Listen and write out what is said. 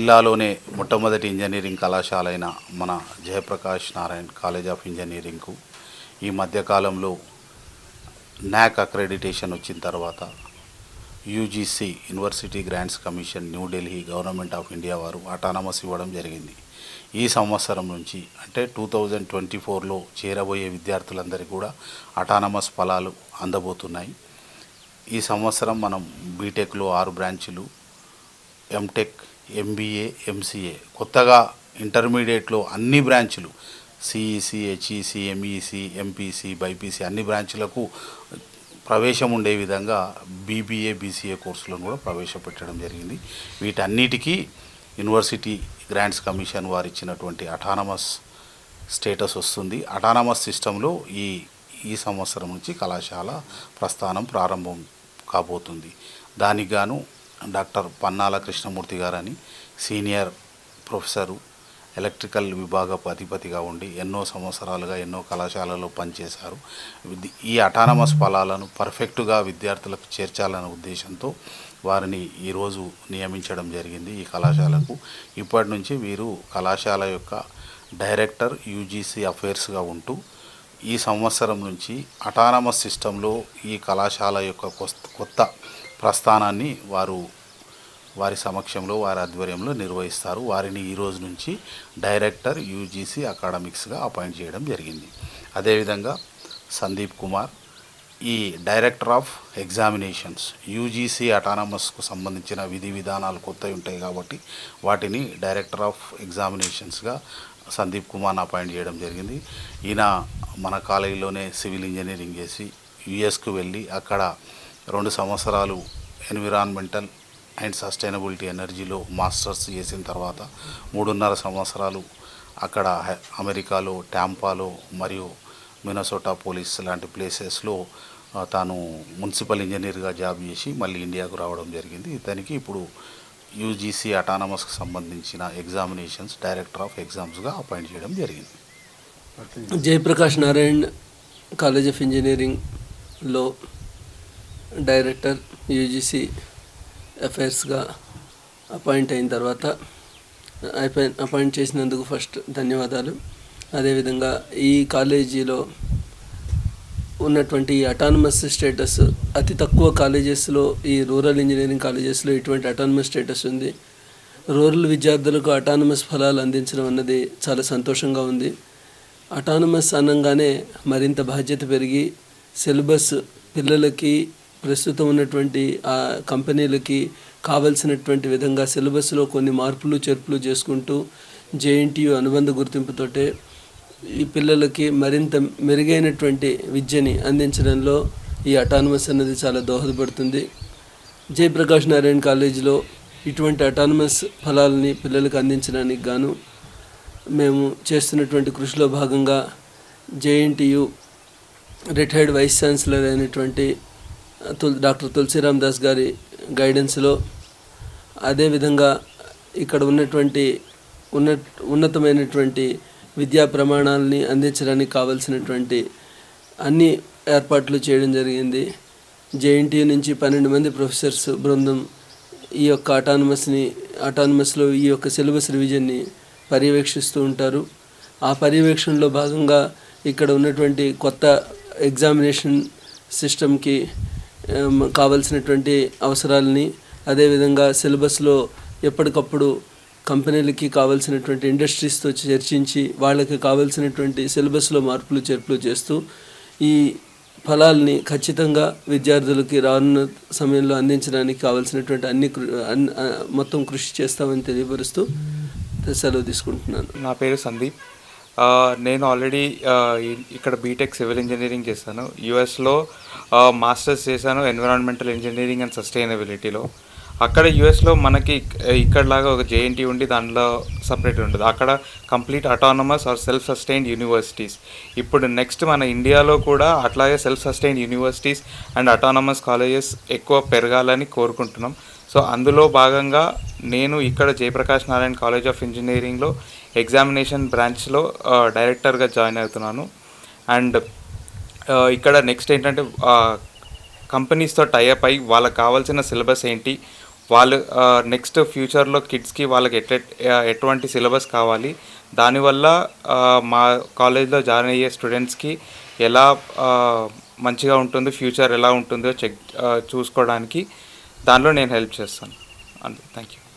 జిల్లాలోనే మొట్టమొదటి ఇంజనీరింగ్ కళాశాల అయిన మన జయప్రకాష్ నారాయణ్ కాలేజ్ ఆఫ్ ఇంజనీరింగ్కు ఈ మధ్యకాలంలో న్యాక్ అక్రెడిటేషన్ వచ్చిన తర్వాత UGC university grants commission New Delhi government of India వారు అటానమస్ ఇవ్వడం జరిగింది. ఈ సంవత్సరం నుంచి అంటే టూ థౌజండ్ ట్వంటీ ఫోర్లో చేరబోయే విద్యార్థులందరికీ కూడా అటానమస్ ఫలాలు అందబోతున్నాయి. ఈ సంవత్సరం మనం బీటెక్లో ఆరు బ్రాంచులు ఎంటెక్ ఎంబీఏ ఎంసీఏ కొత్తగా ఇంటర్మీడియట్లో అన్ని బ్రాంచులు CEC HEC MEC MPC BiPC అన్ని బ్రాంచ్లకు ప్రవేశం ఉండే విధంగా బీబీఏ బీసీఏ కోర్సులను కూడా ప్రవేశపెట్టడం జరిగింది. వీటన్నిటికీ యూనివర్సిటీ గ్రాంట్స్ కమిషన్ వారు ఇచ్చినటువంటి అటానమస్ స్టేటస్ వస్తుంది. అటానమస్ సిస్టంలో ఈ ఈ సంవత్సరం నుంచి కళాశాల ప్రస్థానం ప్రారంభం కాబోతుంది. దానికి గాను డాక్టర్ పన్నాల కృష్ణమూర్తి గారని సీనియర్ ప్రొఫెసరు ఎలక్ట్రికల్ విభాగపు అధిపతిగా ఉండి ఎన్నో సంవత్సరాలుగా ఎన్నో కళాశాలలో పనిచేశారు. ఈ అటానమస్ ఫలాలను పర్ఫెక్ట్గా విద్యార్థులకు చేర్చాలనే ఉద్దేశంతో వారిని ఈరోజు నియమించడం జరిగింది ఈ కళాశాలకు. ఇప్పటి నుంచి వీరు కళాశాల యొక్క డైరెక్టర్ యూజీసీ అఫైర్స్గా ఉంటూ ఈ సంవత్సరం నుంచి అటానమస్ సిస్టంలో ఈ కళాశాల యొక్క కొత్త ప్రస్థానాన్ని వారు వారి సమక్షంలో వారి ఆధ్వర్యంలో నిర్వహిస్తారు. వారిని ఈరోజు నుంచి డైరెక్టర్ యూజీసీ అకాడమిక్స్గా అపాయింట్ చేయడం జరిగింది. అదేవిధంగా సందీప్ కుమార్ ఈ డైరెక్టర్ ఆఫ్ ఎగ్జామినేషన్స్ యూజీసీ అటానమస్కు సంబంధించిన విధి విధానాలు కొత్తవి ఉంటాయి కాబట్టి వాటిని డైరెక్టర్ ఆఫ్ ఎగ్జామినేషన్స్గా సందీప్ కుమార్ని అపాయింట్ చేయడం జరిగింది. ఈయన మన కాలేజీలోనే సివిల్ ఇంజనీరింగ్ చేసి యుఎస్కు వెళ్ళి అక్కడ రెండు సంవత్సరాలు ఎన్విరాన్మెంటల్ అండ్ సస్టైనబిలిటీ ఎనర్జీలో మాస్టర్స్ చేసిన తర్వాత మూడున్నర సంవత్సరాలు అక్కడ అమెరికాలో ట్యాంపాలో మరియు మినసోటా పోలీస్ లాంటి ప్లేసెస్లో తాను మున్సిపల్ ఇంజనీర్గా జాబ్ చేసి మళ్ళీ ఇండియాకు రావడం జరిగింది. ఇతనికి ఇప్పుడు యూజీసీ అటానమస్కి సంబంధించిన ఎగ్జామినేషన్స్ డైరెక్టర్ ఆఫ్ ఎగ్జామ్స్గా అపాయింట్ చేయడం జరిగింది. జయప్రకాష్ నారాయణ్ కాలేజ్ ఆఫ్ ఇంజనీరింగ్లో డైరెక్టర్ యూజీసీ అఫైర్స్గా అపాయింట్ అయిన తర్వాత అపాయింట్ చేసినందుకు ఫస్ట్ ధన్యవాదాలు. అదేవిధంగా ఈ కాలేజీలో ఉన్నటువంటి అటానమస్ స్టేటస్ అతి తక్కువ కాలేజెస్లో ఈ రూరల్ ఇంజనీరింగ్ కాలేజెస్లో ఇటువంటి అటానమస్ స్టేటస్ ఉంది. రూరల్ విద్యార్థులకు అటానమస్ ఫలాలు అందించడం అన్నది చాలా సంతోషంగా ఉంది. అటానమస్ అనగానే మరింత బాధ్యత పెరిగి సిలబస్ పిల్లలకి ప్రస్తుతం ఉన్నటువంటి ఆ కంపెనీలకి కావలసినటువంటి విధంగా సిలబస్లో కొన్ని మార్పులు చేర్పులు చేసుకుంటూ జేఎన్టీయు అనుబంధ గుర్తింపుతోటే ఈ పిల్లలకి మరింత మెరుగైనటువంటి విద్యని అందించడంలో ఈ అటానమస్ అనేది చాలా దోహదపడుతుంది. జయప్రకాష్ నారాయణ కాలేజీలో ఇటువంటి అటానమస్ ఫలాలని పిల్లలకు అందించడానికి గాను మేము చేస్తున్నటువంటి కృషిలో భాగంగా జేఎన్టీయు రిటైర్డ్ వైస్ ఛాన్సలర్ అయినటువంటి తుల్ డాక్టర్ తులసిరామ్ దాస్ గారి గైడెన్స్లో అదేవిధంగా ఇక్కడ ఉన్నటువంటి ఉన్న ఉన్నతమైనటువంటి విద్యా ప్రమాణాలని అందించడానికి కావలసినటువంటి అన్ని ఏర్పాట్లు చేయడం జరిగింది. జేఎన్టీయూ నుంచి పన్నెండు మంది ప్రొఫెసర్స్ బృందం ఈ యొక్క అటానమస్ని అటానమస్లో ఈ యొక్క సిలబస్ రివిజన్ని పర్యవేక్షిస్తూ ఉంటారు. ఆ పర్యవేక్షణలో భాగంగా ఇక్కడ ఉన్నటువంటి కొత్త ఎగ్జామినేషన్ సిస్టమ్కి కావలసినటువంటి అవసరాలని అదేవిధంగా సిలబస్లో ఎప్పటికప్పుడు కంపెనీలకి కావాల్సినటువంటి ఇండస్ట్రీస్తో చర్చించి వాళ్ళకి కావాల్సినటువంటి సిలబస్లో మార్పులు చేర్పులు చేస్తూ ఈ ఫలాల్ని ఖచ్చితంగా విద్యార్థులకి రానున్న సమయంలో అందించడానికి కావాల్సినటువంటి అన్ని కృ- మొత్తం కృషి చేస్తామని తెలియపరుస్తూ సెలవు తీసుకుంటున్నాను. నా పేరు సందీప్. నేను ఆల్రెడీ ఇక్కడ బీటెక్ సివిల్ ఇంజనీరింగ్ చేశాను యుఎస్లో మాస్టర్స్ చేశాను ఎన్విరాన్మెంటల్ ఇంజనీరింగ్ అండ్ సస్టైనబిలిటీలో. అక్కడ యుఎస్లో మనకి ఇక్కడలాగా ఒక జేఎన్టీ ఉండి దాంట్లో సపరేట్ ఉంటుంది. అక్కడ complete autonomous or self sustained universities ఇప్పుడు నెక్స్ట్ మన ఇండియాలో కూడా అట్లాగే self sustained universities and autonomous colleges ఎక్కువ పెరగాలని కోరుకుంటున్నాం. సో అందులో భాగంగా నేను ఇక్కడ జయప్రకాష్ నారాయణ కాలేజ్ ఆఫ్ ఇంజనీరింగ్లో ఎగ్జామినేషన్ బ్రాంచ్లో డైరెక్టర్గా జాయిన్ అవుతున్నాను. అండ్ ఇక్కడ నెక్స్ట్ ఏంటంటే కంపెనీస్తో టైఅప్ అయ్యి వాళ్ళకి కావాల్సిన సిలబస్ ఏంటి వాళ్ళు నెక్స్ట్ ఫ్యూచర్లో కిడ్స్కి వాళ్ళకి ఎట్ ఎటువంటి సిలబస్ కావాలి దానివల్ల మా కాలేజ్లో జాయిన్ అయ్యే స్టూడెంట్స్కి ఎలా మంచిగా ఉంటుందో ఫ్యూచర్ ఎలా ఉంటుందో చెక్ చూసుకోవడానికి దానిలో నేను హెల్ప్ చేస్తాను. అంతే థ్యాంక్ యూ